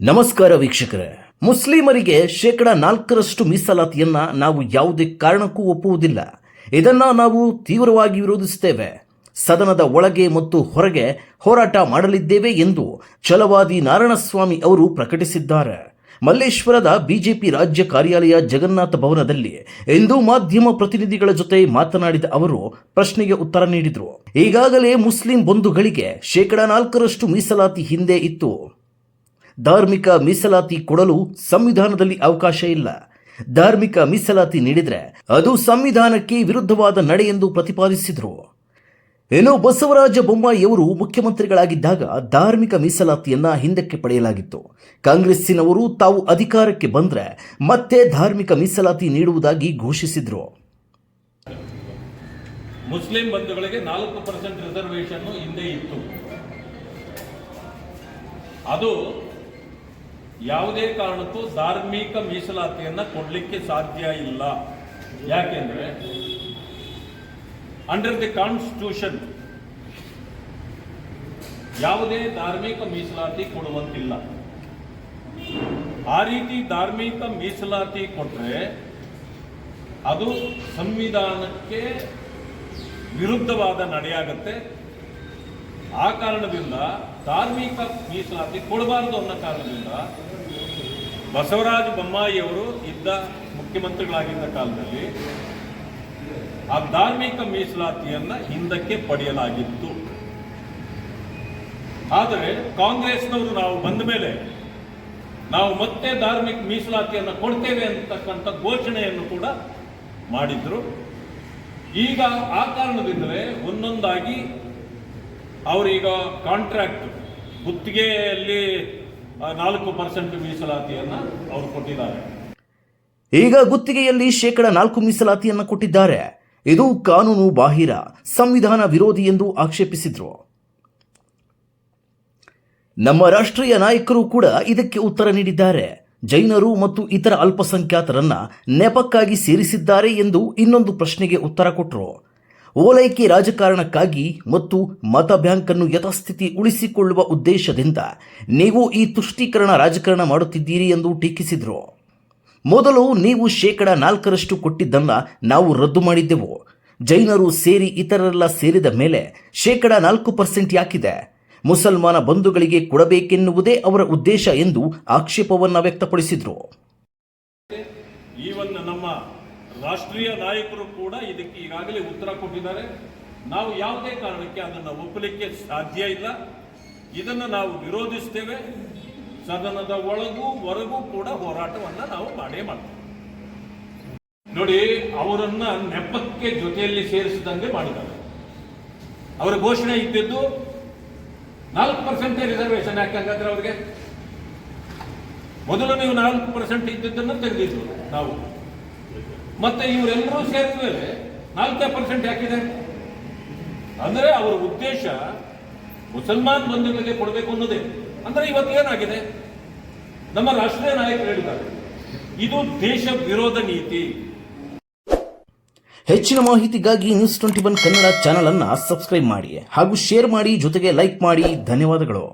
ನಮಸ್ಕಾರ ವೀಕ್ಷಕರೇ. ಮುಸ್ಲಿಮರಿಗೆ ಶೇಕಡ ನಾಲ್ಕರಷ್ಟು ಮೀಸಲಾತಿಯನ್ನ ನಾವು ಯಾವುದೇ ಕಾರಣಕ್ಕೂ ಒಪ್ಪುವುದಿಲ್ಲ. ಇದನ್ನ ನಾವು ತೀವ್ರವಾಗಿ ವಿರೋಧಿಸುತ್ತೇವೆ. ಸದನದ ಒಳಗೆ ಮತ್ತು ಹೊರಗೆ ಹೋರಾಟ ಮಾಡಲಿದ್ದೇವೆ ಎಂದು ಛಲವಾದಿ ನಾರಾಯಣಸ್ವಾಮಿ ಅವರು ಪ್ರಕಟಿಸಿದ್ದಾರೆ. ಮಲ್ಲೇಶ್ವರದ ಬಿಜೆಪಿ ರಾಜ್ಯ ಕಾರ್ಯಾಲಯ ಜಗನ್ನಾಥ ಭವನದಲ್ಲಿ ಇಂದು ಮಾಧ್ಯಮ ಪ್ರತಿನಿಧಿಗಳ ಜೊತೆ ಮಾತನಾಡಿದ ಅವರು ಪ್ರಶ್ನೆಗೆ ಉತ್ತರ ನೀಡಿದರು. ಈಗಾಗಲೇ ಮುಸ್ಲಿಂ ಬಂಧುಗಳಿಗೆ ಶೇಕಡ ನಾಲ್ಕರಷ್ಟು ಮೀಸಲಾತಿ ಹಿಂದೆ ಇತ್ತು. ಧಾರ್ಮಿಕ ಮೀಸಲಾತಿ ಕೊಡಲು ಸಂವಿಧಾನದಲ್ಲಿ ಅವಕಾಶ ಇಲ್ಲ. ಧಾರ್ಮಿಕ ಮೀಸಲಾತಿ ನೀಡಿದರೆ ಅದು ಸಂವಿಧಾನಕ್ಕೆ ವಿರುದ್ಧವಾದ ನಡೆ ಎಂದು ಪ್ರತಿಪಾದಿಸಿದರು. ಇನ್ನು ಬಸವರಾಜ ಬೊಮ್ಮಾಯಿಯವರು ಮುಖ್ಯಮಂತ್ರಿಗಳಾಗಿದ್ದಾಗ ಧಾರ್ಮಿಕ ಮೀಸಲಾತಿಯನ್ನ ಹಿಂದಕ್ಕೆ ಪಡೆಯಲಾಗಿತ್ತು. ಕಾಂಗ್ರೆಸ್ಸಿನವರು ತಾವು ಅಧಿಕಾರಕ್ಕೆ ಬಂದ್ರೆ ಮತ್ತೆ ಧಾರ್ಮಿಕ ಮೀಸಲಾತಿ ನೀಡುವುದಾಗಿ ಘೋಷಿಸಿದ್ರು. ಮುಸ್ಲಿಂ ಬಂಧುಗಳಿಗೆ ನಾಲ್ಕು ಪರ್ಸೆಂಟ್ ರಿಸರ್ವೇಶನ್ ಹಿಂದೆ ಇತ್ತು. ಅದು ಯಾವುದೇ ಕಾರಣಕ್ಕೂ ಧಾರ್ಮಿಕ ಮೀಸಲಾತಿಯನ್ನ ಕೊಡಲಿಕ್ಕೆ ಸಾಧ್ಯ ಇಲ್ಲ. ಯಾಕೆಂದ್ರೆ ಅಂಡರ್ ದಿ ಕಾನ್ಸ್ಟಿಟ್ಯೂಷನ್ ಯಾವುದೇ ಧಾರ್ಮಿಕ ಮೀಸಲಾತಿ ಕೊಡುವಂತಿಲ್ಲ. ಆ ರೀತಿ ಧಾರ್ಮಿಕ ಮೀಸಲಾತಿ ಕೊಟ್ಟರೆ ಅದು ಸಂವಿಧಾನಕ್ಕೆ ವಿರುದ್ಧವಾದ ನಡೆಯಾಗತ್ತೆ. ಆ ಕಾರಣದಿಂದ ಧಾರ್ಮಿಕ ಮೀಸಲಾತಿ ಕೊಡಬಾರದು ಅನ್ನೋ ಕಾರಣದಿಂದ ಬಸವರಾಜ ಬೊಮ್ಮಾಯಿಯವರು ಇದ್ದ ಮುಖ್ಯಮಂತ್ರಿಗಳಾಗಿದ್ದ ಕಾಲದಲ್ಲಿ ಆ ಧಾರ್ಮಿಕ ಮೀಸಲಾತಿಯನ್ನ ಹಿಂದಕ್ಕೆ ಪಡೆಯಲಾಗಿತ್ತು. ಆದರೆ ಕಾಂಗ್ರೆಸ್ನವರು ನಾವು ಬಂದ ಮೇಲೆ ನಾವು ಮತ್ತೆ ಧಾರ್ಮಿಕ ಮೀಸಲಾತಿಯನ್ನು ಕೊಡ್ತೇವೆ ಅಂತಕ್ಕಂಥ ಘೋಷಣೆಯನ್ನು ಕೂಡ ಮಾಡಿದ್ರು. ಈಗ ಆ ಕಾರಣದಿಂದಲೇ ಒಂದೊಂದಾಗಿ ಅವರೀಗ ಕಾಂಟ್ರಾಕ್ಟ್ ಗುತ್ತಿಗೆಯಲ್ಲಿ ನಾಲ್ಕು ಪರ್ಸೆಂಟ್ ಮೀಸಲಾತಿಯನ್ನು ಅವರು ಕೊಟ್ಟಿದ್ದಾರೆ. ಈಗ ಗುತ್ತಿಗೆಯಲ್ಲಿ ಶೇಕಡ ನಾಲ್ಕು ಮೀಸಲಾತಿಯನ್ನ ಕೊಟ್ಟಿದ್ದಾರೆ. ಇದು ಕಾನೂನು ಬಾಹಿರ, ಸಂವಿಧಾನ ವಿರೋಧಿ ಎಂದು ಆಕ್ಷೇಪಿಸಿದ್ರು. ನಮ್ಮ ರಾಷ್ಟ್ರೀಯ ನಾಯಕರು ಕೂಡ ಇದಕ್ಕೆ ಉತ್ತರ ನೀಡಿದ್ದಾರೆ. ಜೈನರು ಮತ್ತು ಇತರ ಅಲ್ಪಸಂಖ್ಯಾತರನ್ನ ನೆಪಕ್ಕಾಗಿ ಸೇರಿಸಿದ್ದಾರೆ ಎಂದು ಇನ್ನೊಂದು ಪ್ರಶ್ನೆಗೆ ಉತ್ತರ ಕೊಟ್ಟರು ಓಲೈಕೆ ರಾಜಕಾರಣಕ್ಕಾಗಿ ಮತ್ತು ಮತ ಬ್ಯಾಂಕನ್ನು ಯಥಾಸ್ಥಿತಿ ಉಳಿಸಿಕೊಳ್ಳುವ ಉದ್ದೇಶದಿಂದ ನೀವು ಈ ತುಷ್ಟೀಕರಣ ರಾಜಕಾರಣ ಮಾಡುತ್ತಿದ್ದೀರಿ ಎಂದು ಟೀಕಿಸಿದರು. ಮೊದಲು ನೀವು ಶೇಕಡ ನಾಲ್ಕರಷ್ಟು ಕೊಟ್ಟಿದ್ದನ್ನು ನಾವು ರದ್ದು ಮಾಡಿದ್ದೆವು. ಜೈನರು ಸೇರಿ ಇತರರೆಲ್ಲ ಸೇರಿದ ಮೇಲೆ ಶೇಕಡ ನಾಲ್ಕು ಪರ್ಸೆಂಟ್ ಯಾಕಿದೆ? ಮುಸಲ್ಮಾನ ಬಂಧುಗಳಿಗೆ ಕೊಡಬೇಕೆನ್ನುವುದೇ ಅವರ ಉದ್ದೇಶ ಎಂದು ಆಕ್ಷೇಪವನ್ನು ವ್ಯಕ್ತಪಡಿಸಿದರು. ರಾಷ್ಟ್ರೀಯ ನಾಯಕರು ಕೂಡ ಇದಕ್ಕೆ ಈಗಾಗಲೇ ಉತ್ತರ ಕೊಟ್ಟಿದ್ದಾರೆ. ನಾವು ಯಾವುದೇ ಕಾರಣಕ್ಕೆ ಅದನ್ನು ಒಪ್ಪಲಿಕ್ಕೆ ಸಾಧ್ಯ ಇಲ್ಲ. ಇದನ್ನು ನಾವು ವಿರೋಧಿಸ್ತೇವೆ. ಸದನದ ಒಳಗೂ ಹೊರಗೂ ಕೂಡ ಹೋರಾಟವನ್ನು ನಾವು ಮಾಡೇ ಮಾಡ್ತೇವೆ. ನೋಡಿ, ಅವರನ್ನ ನೆಪಕ್ಕೆ ಜೊತೆಯಲ್ಲಿ ಸೇರಿಸಿದಂಗೆ ಮಾಡಿದ್ದಾರೆ. ಅವರ ಘೋಷಣೆ ಇದ್ದಿದ್ದು ನಾಲ್ಕು ಪರ್ಸೆಂಟ್ ರಿಸರ್ವೇಶನ್ ಯಾಕೆ ಹಂಗಾದ್ರೆ ಅವ್ರಿಗೆ? ಮೊದಲು ನೀವು ನಾಲ್ಕು ಪರ್ಸೆಂಟ್ ಇದ್ದಿದ್ದನ್ನು ತೆಗೆದಿದ್ದು ನಾವು. ಮತ್ತೆ ಇವರೆಲ್ಲರೂ ಸೇರಿದ ಮೇಲೆ ನಾಲ್ಕೇ ಪರ್ಸೆಂಟ್ ಯಾಕಿದೆ? ಅಂದ್ರೆ ಅವರ ಉದ್ದೇಶ ಮುಸಲ್ಮಾನ್ ಬಂಧುಗಳಿಗೆ ಕೊಡಬೇಕು ಅನ್ನೋದೇ. ಅಂದ್ರೆ ಇವತ್ತು ಏನಾಗಿದೆ? ನಮ್ಮ ರಾಷ್ಟ್ರೀಯ ನಾಯಕರು ಹೇಳಿದ್ದಾರೆ, ಇದು ದೇಶ ವಿರೋಧ ನೀತಿ. ಹೆಚ್ಚಿನ ಮಾಹಿತಿಗಾಗಿ news twenty one Kannada channel ಅನ್ನ ಸಬ್ಸ್ಕ್ರೈಬ್ ಮಾಡಿ ಹಾಗೂ ಶೇರ್ ಮಾಡಿ, ಜೊತೆಗೆ ಲೈಕ್ ಮಾಡಿ. ಧನ್ಯವಾದಗಳು.